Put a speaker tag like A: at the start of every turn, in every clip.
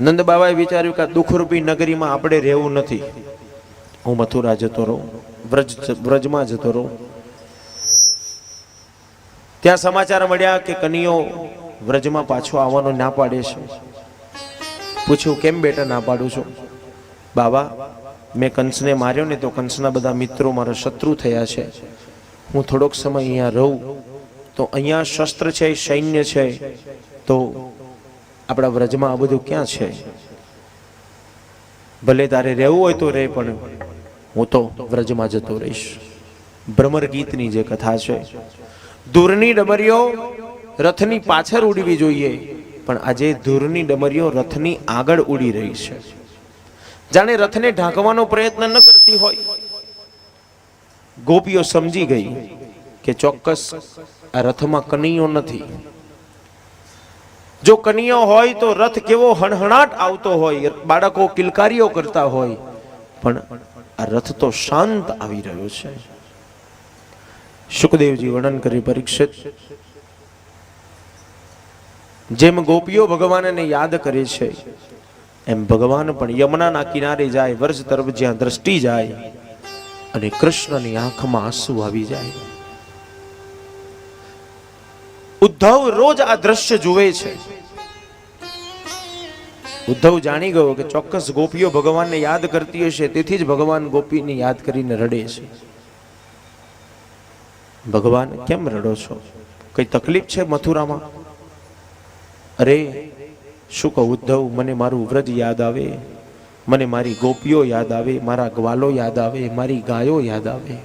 A: નંદ બાબાએ વિચાર્યું કે દુઃખરૂપી નગરીમાં આપણે રહેવું નથી. હું મથુરા જતો રહું, વ્રજ વ્રજમાં જતો રહું. ત્યાં સમાચાર મળ્યા કે કનિયો વ્રજમાં પાછો આવવાનો ના પાડે છે. પૂછ્યું, કેમ બેટા ના પાડું છું? બાબા, મેં કંસને માર્યો ને તો કંસના બધા મિત્રો મારા શત્રુ થયા છે. હું થોડોક સમય અહીંયા રહું, તો અહીંયા શસ્ત્ર છે, સૈન્ય છે, તો આપણા વ્રજમાં આ બધું ક્યાં છે? ભલે તારે રહેવું હોય તો રહે, પણ હું તો વ્રજમાં જતો રહીશ. ભ્રમર ગીતની જે કથા છે દૂરની ડમરીઓ રથની પાછળ ઉડવી જોઈએ, પણ આજે ધૂરની ડમરીઓ રથની આગળ ઉડી રહી છે. જાણે રથને ઢાંકવાનો પ્રયત્ન ન કરતી હોય. ગોપીઓ સમજી ગઈ કે ચોક્કસ આ રથમાં કનૈયો નથી. જો કનિયો હોય તો રથ કેવો હણહણાટ આવતો હોય, બાળકો કિલકારીઓ કરતા હોય. પણ આ રથ તો શાંત આવી રહ્યો છે. સુખદેવજી વર્ણન કરી પરીક્ષિત. જેમ ગોપીઓ ભગવાનને યાદ કરે છે, એમ ભગવાન પણ યમુનાના કિનારે જાય વર્ષ તરફ જ્યાં દ્રષ્ટિ જાય, અને કૃષ્ણની આંખમાં આંસુ આવી જાય. ઉદ્ધવ રોજ આ દ્રશ્ય જુએ છે. ઉદ્ધવ જાણી ગયો કે ચોક્કસ ગોપીઓ ભગવાનને યાદ કરતી હશે, તેથી જ ભગવાન ગોપીને યાદ કરીને રડે છે. ભગવાન, કેમ રડો છો? કઈ તકલીફ છે મથુરામાં? અરે, શું કહું ઉદ્ધવ, મને મારું વ્રજ યાદ આવે, મને મારી ગોપીઓ યાદ આવે, મારા ગ્વાલો યાદ આવે, મારી ગાયો યાદ આવે.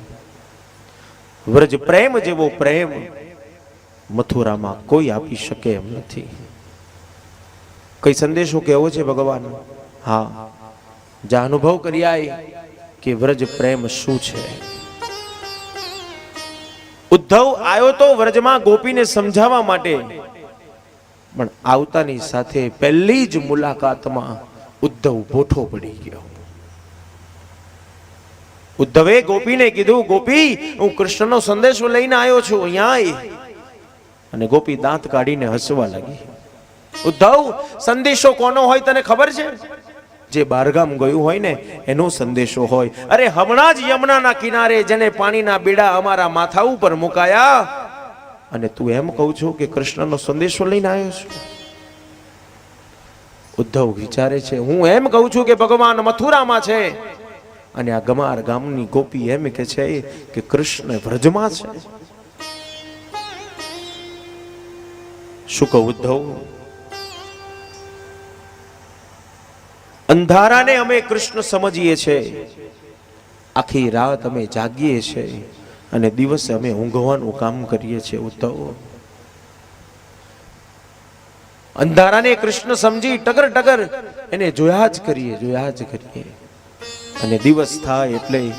A: વ્રજ પ્રેમ જેવો પ્રેમ મથુરામાં કોઈ આપી શકે એમ નથી. કઈ સંદેશો કેવો છે ભગવાન હા. જા અનુભવ કરી કે વ્રજ પ્રેમ શું છે. ઉદ્ધવ આવ્યો તો વ્રજમાં ગોપીને સમજાવવા માટે. પણ આવતાની સાથે પહેલી જ મુલાકાતમાં ઉદ્ધવ ભોઠો પડી ગયો. ઉદ્ધવે ગોપીને કીધું, ગોપી, હું કૃષ્ણનો સંદેશો લઈને આવ્યો છું, અહીંયા અને ગોપી દાંત કાઢીને હસવા લાગી. ઉદ્ધવ, સંદેશો કોનો હોય તને ખબર છે? જે બારગામ ગયું હોય ને, એનો સંદેશો હોય. અરે હમણાં જ યમુનાના કિનારે જેને પાણીના બીડા અમારા માથા ઉપર મુકાયા. અને તું એમ કહું છું કે કૃષ્ણનો સંદેશો લઈને આવ્યો છું. ઉદ્ધવ વિચારે છે, હું એમ કહું છું કે ભગવાન મથુરામાં છે. અને આ ગમાર ગામની ગોપી એમ કે છે કે કૃષ્ણ વ્રજમાં છે. શું કહું ઉદ્ધવ અંધારાને અમે કૃષ્ણ સમજીએ છીએ આખી રાત અમે જાગીએ છીએ અને દિવસે અમે ઊંઘવાનું કામ કરીએ છીએ ઉદ્ધવ. અંધારાને કૃષ્ણ સમજી ટગર ટગર એને જોયા જ કરીએ, જોયા જ કરીએ. અને દિવસ થાય એટલે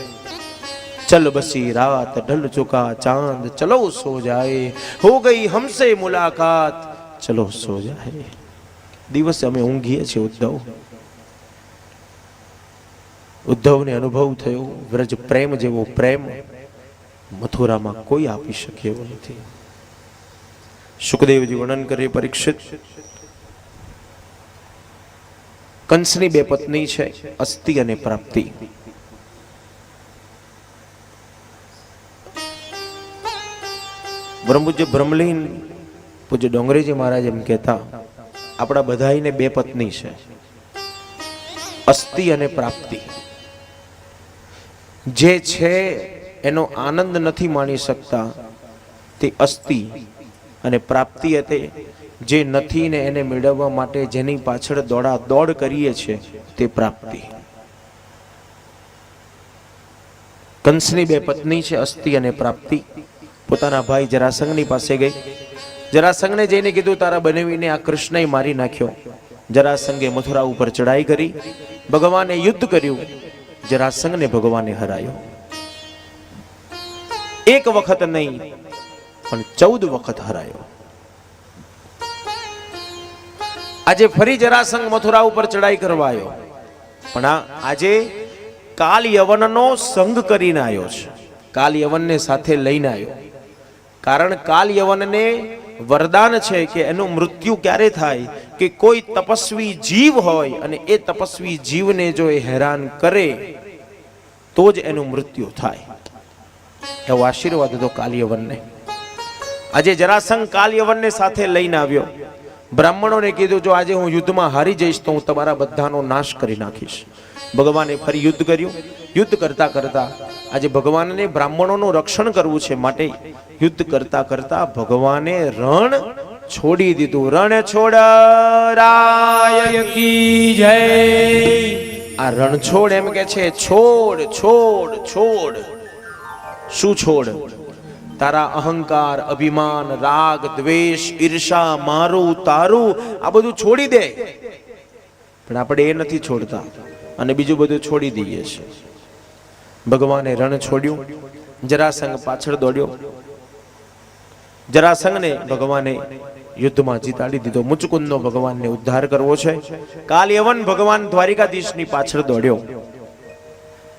A: ચલ બસી રાત ઢલ ચુકા ચાંદ ચલો સો જાય હો ગઈ હમસે મુલાકાત ચલો સો જાય દિવસે અમે ઊંઘીએ છીએ ઉદ્ધવ ઉદ્ધવને અનુભવ થયો વ્રજ પ્રેમ જેવો પ્રેમ મથુરામાં કોઈ આપી શકે એવો નથી સુખદેવજી વર્ણન કરે પરીક્ષિત કંસની બે પત્ની છે અસ્થિ અને પ્રાપ્તિ। બ્રહ્મ પૂજ્ય બ્રહ્મલીન પૂજ્ય ડોંગરેજી મહારાજ એમ કહેતા, આપણા બધાઈને બે પત્ની છે. અસ્થિ અને પ્રાપ્તિ. જે છે એનો આનંદ નથી માણી શકતા, તે અસ્થિ અને પ્રાપ્તિ હતી. જે નથી ને એને મેળવવા માટે જેની પાછળ દોડા દોડ કરીએ છે, તે પ્રાપ્તિ. કંસની બે પત્ની છે અસ્થિ અને પ્રાપ્તિ. પોતાના ભાઈ જરાસંઘની પાસે ગઈ. જરાસંઘને જઈને કીધું, તારા બનાવીને આ કૃષ્ણએ મારી નાખ્યો. જરાસંઘે મથુરા ઉપર ચડાઈ કરી, ભગવાને યુદ્ધ કર્યું. જરાસંઘને ભગવાને હરાયો. એક વખત નહીં, પણ ચૌદ વખત હરાયો. આજે ફરી જરાસંઘ મથુરા ઉપર ચડાઈ કરવા આવ્યો પણ આજે કાલ યવનનો સંગ કરીને આવ્યો છે. કાલ યવનને સાથે લઈને આવ્યો. કારણ કાલ યવનને વરદાન છે કે એનું મૃત્યુ ક્યારે થાય કે કોઈ તપસ્વી જીવ હોય અને એ તપસ્વી જીવને જો એ હેરાન કરે, તો જ એનું મૃત્યુ થાય. એવો આશીર્વાદ હતો કાલ્યવનને. આજે જરાસંઘ કાલિયવનને સાથે લઈને આવ્યો. બ્રાહ્મણોને કીધું, જો આજે હું યુદ્ધમાં હારી જઈશ, તો હું તમારા બધાનો નાશ કરી નાખીશ. ભગવાને ફરી યુદ્ધ કર્યું. યુદ્ધ કરતા કરતા આજે ભગવાનને બ્રાહ્મણોનું રક્ષણ કરવું છે માટે યુદ્ધ કરતા કરતા ભગવાને રણ છોડી દીધું. રણ છોડ, રાય
B: કી જય.
A: આ રણછોડ એમ કે છે, છોડ છોડ છોડ. શું છોડ? તારા અહંકાર, અભિમાન, રાગ, દ્વેષ, ઈર્ષા, મારું, તારું, આ બધું છોડી દે. પણ આપણે એ નથી છોડતા. અને બીજું બધું છોડી દઈએ છીએ. ભગવાને રણ છોડ્યું. જરાસંઘ પાછળ દોડ્યો. જરાસંઘને ભગવાને યુદ્ધમાં જીતાડી દીધો. મુચકુંદનો ભગવાનને ઉદ્ધાર કરવો છે. કાલયવન ભગવાન દ્વારિકાધીશની પાછળ દોડ્યો.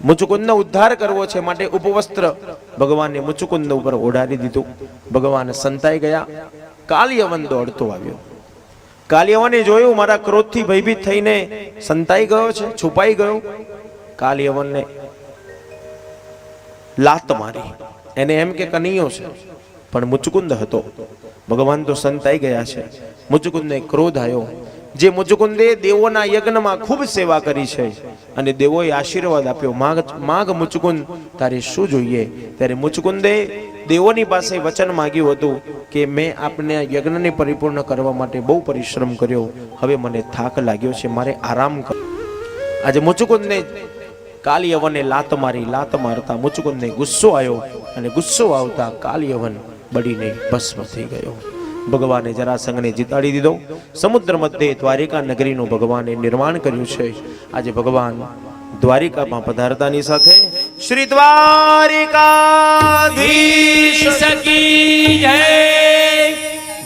A: મુચુકુંદનો ઉદ્ધાર કરવો છે માટે ઉપવસ્ત્ર ભગવાને મુચુકુંદ ઉપર ઓઢાડી દીધું. ભગવાન સંતાઈ ગયા. કાલિયવન દોડતો આવ્યો. કાલિયવને જોયું, મારા ક્રોધથી ભયભીત થઈને સંતાઈ ગયો છે, છુપાઈ ગયો. કાલિયવનને લાત મારી. એને એમ કે, કનૈયો છે. પણ મુચુકુંદ હતો. ભગવાન તો સંતાઈ ગયા છે. મુચુકુંદને ક્રોધ આવ્યો. જે મુચુકુંદે દેવોના યજ્ઞમાં ખૂબ સેવા કરી છે. અને દેવોએ આશીર્વાદ આપ્યો. માગ માગ મુચુકુંદ તારે શું જોઈએ? ત્યારે મુચુકુંદે દેવોની પાસે વચન માગ્યું હતું કે મેં આપને યજ્ઞને પરિપૂર્ણ કરવા માટે બહુ પરિશ્રમ કર્યો. હવે મને થાક લાગ્યો છે. મારે આરામ કર. આજે મુચુકુંદને કાલિયવને લાત મારી, લાત મારતા મુચુકુંદને ગુસ્સો આવ્યો અને ગુસ્સો આવતા કાલિયવન બળીને ભસ્મ થઈ ગયો. ભગવાને જરાસંઘને જીતાડી દીધો. સમુદ્ર મધ્યે દ્વારિકા નગરીનું ભગવાને નિર્માણ કર્યું છે. આજે ભગવાન દ્વારિકામાં પધારતાની સાથે શ્રી દ્વારિકાધીશ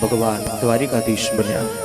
A: ભગવાન દ્વારિકાધીશ બન્યા.